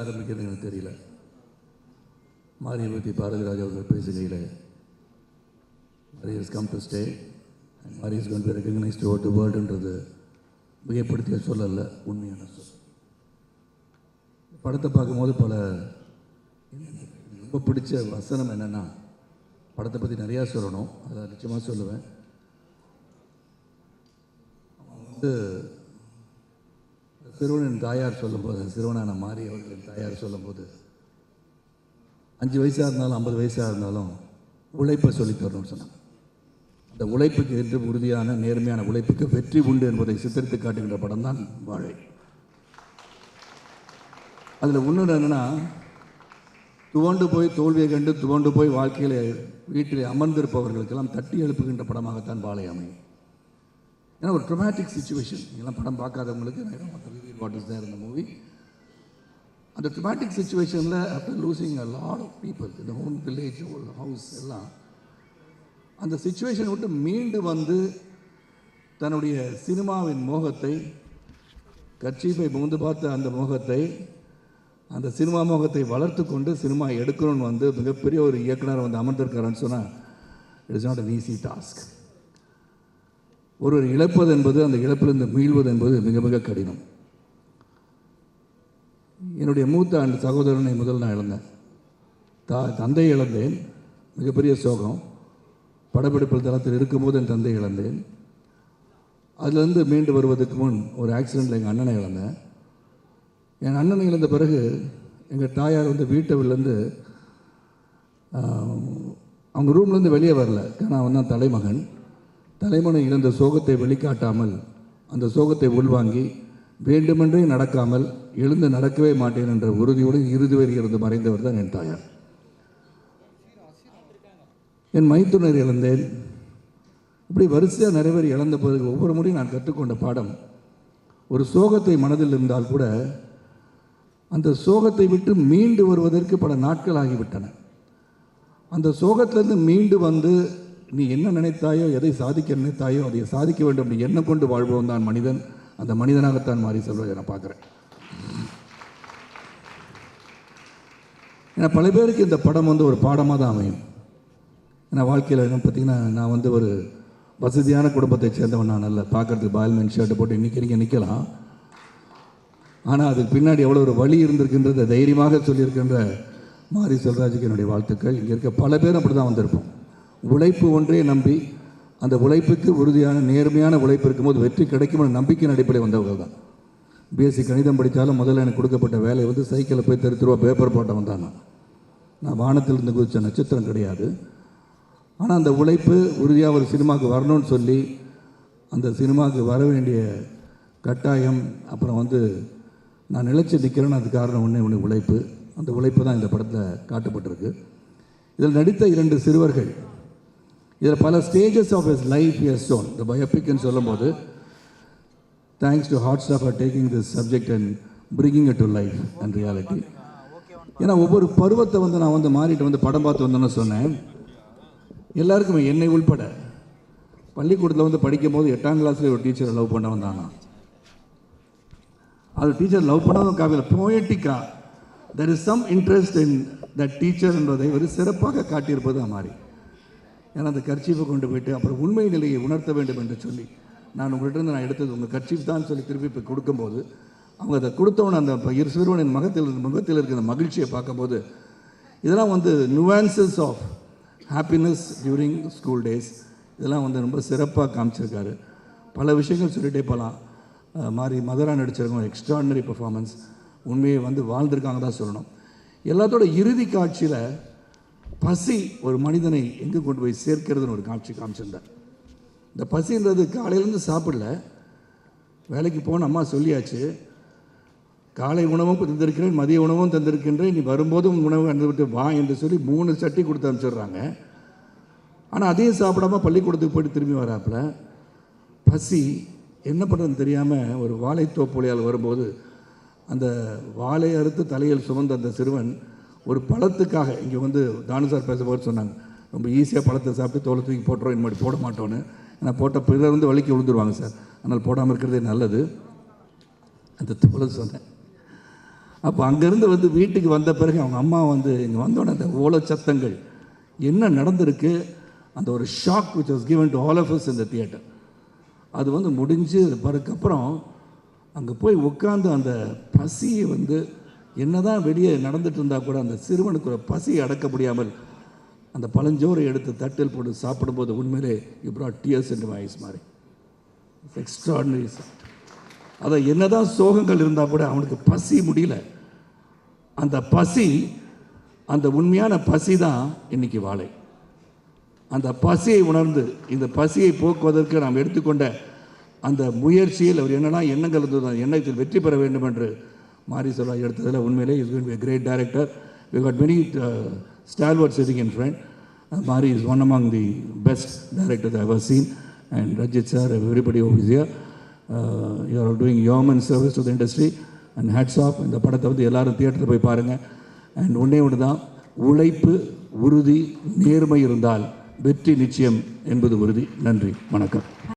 ஆரம்பிக்கிறது எனக்கு தெரியல. மாரியை பற்றி பாரதி ராஜா அவர்கள் பேசுகையில் Mari's come to stay Mari is gonna recognise to to வேர்ல்டுன்றது மிகப்படுத்திய சொல்லல உண்மையான சொல். படத்தை பார்க்கும்போது பல எனக்கு ரொம்ப பிடிச்ச வசனம் என்னென்னா படத்தை பற்றி நிறையா சொல்லணும் அதை நிச்சயமாக சொல்லுவேன். அவன் வந்து சிறுவனின் தாயார் சொல்லும்போது சிறுவனான மாறி அவர்களின் தாயார் சொல்லும்போது அஞ்சு வயசாக இருந்தாலும் ஐம்பது வயசாக இருந்தாலும் உழைப்பை சொல்லித் தரணும்னு சொன்னாங்க. அந்த உழைப்புக்கு என்று உறுதியான நேர்மையான உழைப்புக்கு வெற்றி உண்டு என்பதை சித்தரித்து காட்டுகின்ற படம் தான் வாழை. அதில் இன்னொன்று என்னென்னா துவண்டு போய் தோல்வியை கண்டு துவண்டு போய் வாழ்க்கையில் வீட்டில் அமர்ந்திருப்பவர்களுக்கெல்லாம் தட்டி எழுப்புகின்ற படமாகத்தான் வாழை அமையும். ஏன்னா ஒரு ட்ரொமேட்டிக் சுச்சுவேஷன் இதெல்லாம் படம் பார்க்காதவங்களுக்கு வாட் இஸ் தேர் இந்த மூவி அந்த ட்ரொமேட்டிக் சுச்சுவேஷனில் after losing a lot of people இந்த ஹோம் வில்லேஜ் ஹவுஸ் எல்லாம் அந்த சுச்சுவேஷன் விட்டு மீண்டு வந்து தன்னுடைய சினிமாவின் மோகத்தை கட்சிப்பை முகந்து பார்த்த அந்த மோகத்தை அந்த சினிமா மோகத்தை வளர்த்து கொண்டு சினிமா எடுக்கணும்னு வந்து மிகப்பெரிய ஒரு இயக்குனர் வந்து அமர்ந்திருக்காருன்னு சொன்னால் it is not an easy task ஒருவர் இழப்பது என்பது அந்த இழப்பிலிருந்து மீள்வது என்பது மிக மிக கடினம். என்னுடைய மூத்த ஆண்டு சகோதரனை முதல் நான் இழந்தேன். தா தந்தையை இழந்தேன். மிகப்பெரிய சோகம். படப்பிடிப்பில் தளத்தில் இருக்கும்போது என் தந்தை இழந்தேன். அதுலேருந்து மீண்டு வருவதற்கு முன் ஒரு ஆக்சிடெண்ட்டில் எங்கள் அண்ணனை இழந்தேன். என் அண்ணனை இழந்த பிறகு எங்கள் தாயார் வந்து வீட்டவிலேருந்து அவங்க ரூம்லேருந்து வெளியே வரல. ஏன்னா அவன் தான் தலைமகன் தலைமகன் இழந்த சோகத்தை வெளிக்காட்டாமல் அந்த சோகத்தை உள்வாங்கி வேண்டுமென்றே நடக்காமல் எழுந்து நடக்கவே மாட்டேன் என்ற உறுதியோடு இறுதி வரை இருந்து மறைந்தவர் தான் என் தாயார். என் மைத்துனர் இழந்தேன். இப்படி வரிசையாக நிறைய பேர் இழந்த பிறகு ஒவ்வொரு முறையும் நான் கற்றுக்கொண்ட பாடம் ஒரு சோகத்தை மனதில் இருந்தால் கூட அந்த சோகத்தை விட்டு மீண்டு வருவதற்கு பல நாட்கள் ஆகிவிட்டன. அந்த சோகத்திலிருந்து மீண்டு வந்து நீ என்ன நினைத்தாயோ எதை சாதிக்க நினைத்தாயோ அதை சாதிக்க வேண்டும் அப்படி என்ன கொண்டு வாழ்வோம் தான் மனிதன்? அந்த மனிதனாகத்தான் மாறி செல்வதை நான் பார்க்குறேன். ஏன்னா பல பேருக்கு இந்த படம் வந்து ஒரு பாடமாக தான் அமையும். ஏன்னா வாழ்க்கையில் என்ன பார்த்தீங்கன்னா நான் வந்து ஒரு வசதியான குடும்பத்தை சேர்ந்தவன் நான் நல்ல பார்க்குறதுக்கு பால்மேன் ஷர்ட்டை போட்டு நிற்கிறீங்க நிற்கலாம் ஆனால் அதுக்கு பின்னாடி எவ்வளோ ஒரு வழி இருந்திருக்கின்றத தைரியமாக சொல்லியிருக்கின்ற மாரி செல்வராஜுக்கு என்னுடைய வாழ்த்துக்கள். இங்கே இருக்க பல பேர் அப்படி தான் வந்திருப்போம். உழைப்பு ஒன்றே நம்பி அந்த உழைப்புக்கு உறுதியான நேர்மையான உழைப்பு இருக்கும்போது வெற்றி கிடைக்கும் நம்பிக்கையின் அடிப்படையில் வந்தவர்கள் தான். பிஎஸ்சி கணிதம் படித்தாலும் முதல்ல எனக்கு கொடுக்கப்பட்ட வேலை வந்து சைக்கிளில் போய் தெரு தெருவா பேப்பர் போட்டவன் தான் நான். நான் வானத்திலிருந்து குதித்த நட்சத்திரம் கிடையாது. ஆனால் அந்த உழைப்பு உறுதியாக ஒரு சினிமாவுக்கு வரணும்னு சொல்லி அந்த சினிமாவுக்கு வர வேண்டிய கட்டாயம் அப்புறம் வந்து நான் நிலச்சி நிற்கிறேன்னு அது காரணம் ஒன்று ஒன்று உழைப்பு. அந்த உழைப்பு தான் இந்த படத்தில் காட்டப்பட்டிருக்கு. இதில் நடித்த இரண்டு சிறுவர்கள் இதில் பல stages of his life here shown. இந்த பயோபிக்னு சொல்லும்போது thanks to hard staff are taking this subject and bringing it to life and reality ஏன்னா ஒவ்வொரு பருவத்தை வந்து நான் வந்து மாறிட்டு வந்து படம் பார்த்து வந்தேன்னு சொன்னேன். எல்லாருக்குமே என்னை உள்பட. பள்ளிக்கூடத்தில் வந்து படிக்கும் போது எட்டாம் கிளாஸில் ஒரு டீச்சரை லவ் பண்ண வந்தாங்க அது டீச்சர் லவ் பண்ணதும் காவியில் போயட்டிக்கா there is some interest in that teacher என்பதை ஒரு சிறப்பாக காட்டியிருப்பது மாறி ஏன்னா அந்த கர்ச்சீஃபை கொண்டு போயிட்டு அப்புறம் உண்மை நிலையை உணர்த்த வேண்டும் என்று சொல்லி நான் உங்கள்கிட்ட நான் எடுத்தது உங்கள் கர்ச்சீஃப் தான் சொல்லி திருப்பி இப்போ கொடுக்கும்போது அவங்க அதை கொடுத்தவன அந்த ப- இரு சிறுவனின் மகத்தில் முகத்தில் இருக்கிற மகிழ்ச்சியை பார்க்கும்போது இதெல்லாம் வந்து nuances of happiness during school days இதெல்லாம் வந்து ரொம்ப சிறப்பாக காமிச்சிருக்காரு. பல விஷயங்கள் சொல்லிகிட்டே போகலாம் மாதிரி மதுரா நடிச்சிருக்கோம் எக்ஸ்ட்ராடினரி பெர்ஃபார்மன்ஸ் உண்மையை வந்து வாழ்ந்திருக்காங்க தான் சொல்லணும். எல்லாத்தோட இறுதி காட்சியில் பசி ஒரு மனிதனை எங்கே கொண்டு போய் சேர்க்கிறதுன்னு ஒரு காட்சி காமிச்சிருந்தார். இந்த பசின்றது காலையிலேருந்து சாப்பிடல. வேலைக்கு போன அம்மா சொல்லியாச்சு. காலை உணவும் தந்திருக்கிறேன் மதிய உணவும் தந்திருக்கின்றேன் நீ வரும்போதும் உணவு விட்டு வா என்று சொல்லி மூணு சட்டி கொடுத்து அனுப்பிச்சிடுறாங்க. ஆனால் அதையும் சாப்பிடாம பள்ளிக்கூடத்துக்கு போயிட்டு திரும்பி வராப்புல. பசி என்ன பண்ணுறதுன்னு தெரியாமல் ஒரு வாழைத்தோப்புலையால் வரும்போது அந்த வாழை அறுத்து தலையில் சுமந்த அந்த சிறுவன் ஒரு பழத்துக்காக இங்கே வந்து தானு சார் பேசும்போது சொன்னாங்க. ரொம்ப ஈஸியாக பழத்தை சாப்பிட்டு தோலை தூக்கி போட்டுறோம் இந்த மாதிரி போட மாட்டோன்னு ஏன்னா போட்ட பிறர் வந்து வலிக்கு விழுந்துருவாங்க சார். அதனால் போடாமல் இருக்கிறதே நல்லது. அந்த தோலை சொன்னேன். அப்போ அங்கேருந்து வந்து வீட்டுக்கு வந்த பிறகு அவங்க அம்மா வந்து இங்கே வந்தோடனே அந்த ஓலை சத்தங்கள். என்ன நடந்திருக்கு? அந்த ஒரு shock which was given to all of us இந்த தியேட்டர் அது வந்து முடிஞ்சு பிறகுக்கப்புறம் அங்கே போய் உட்காந்து அந்த பசியை வந்து என்னதான் வெளியே நடந்துட்டு இருந்தால் கூட அந்த சிறுவனுக்கு ஒரு பசியை அடக்க முடியாமல் அந்த பழஞ்சோரை எடுத்து தட்டில் போட்டு சாப்பிடும்போது உண்மையிலே இப்ரா டியர்ஸ் என்று வாய்ஸ் மாதிரி எக்ஸ்ட்ராடினரி அதை என்னதான் சோகங்கள் இருந்தால் கூட அவனுக்கு பசி முடியல. அந்த பசி அந்த உண்மையான பசி தான் இன்னைக்கு வாழை. அந்த பசியை உணர்ந்து இந்த பசியை போக்குவதற்கு நாம் எடுத்துக்கொண்ட அந்த முயற்சியில் அவர் என்னெல்லாம் எண்ணங்கள் இருந்தது அந்த எண்ணத்தில் வெற்றி பெற வேண்டும் என்று மாரி சொல்லா எடுத்ததில் உண்மையிலே is going be great director we got many stalwart sitting in front Mari is one among the best director I've seen and Ranjith sir everybody office here you are doing yeoman service to the industry and hats off இந்த படத்தை வந்து எல்லோரும் தியேட்டரில் போய் பாருங்கள் and ஒன்றே ஒன்று தான் உழைப்பு உறுதி நேர்மை இருந்தால் வெற்றி நிச்சயம் என்பது உறுதி நன்றி வணக்கம்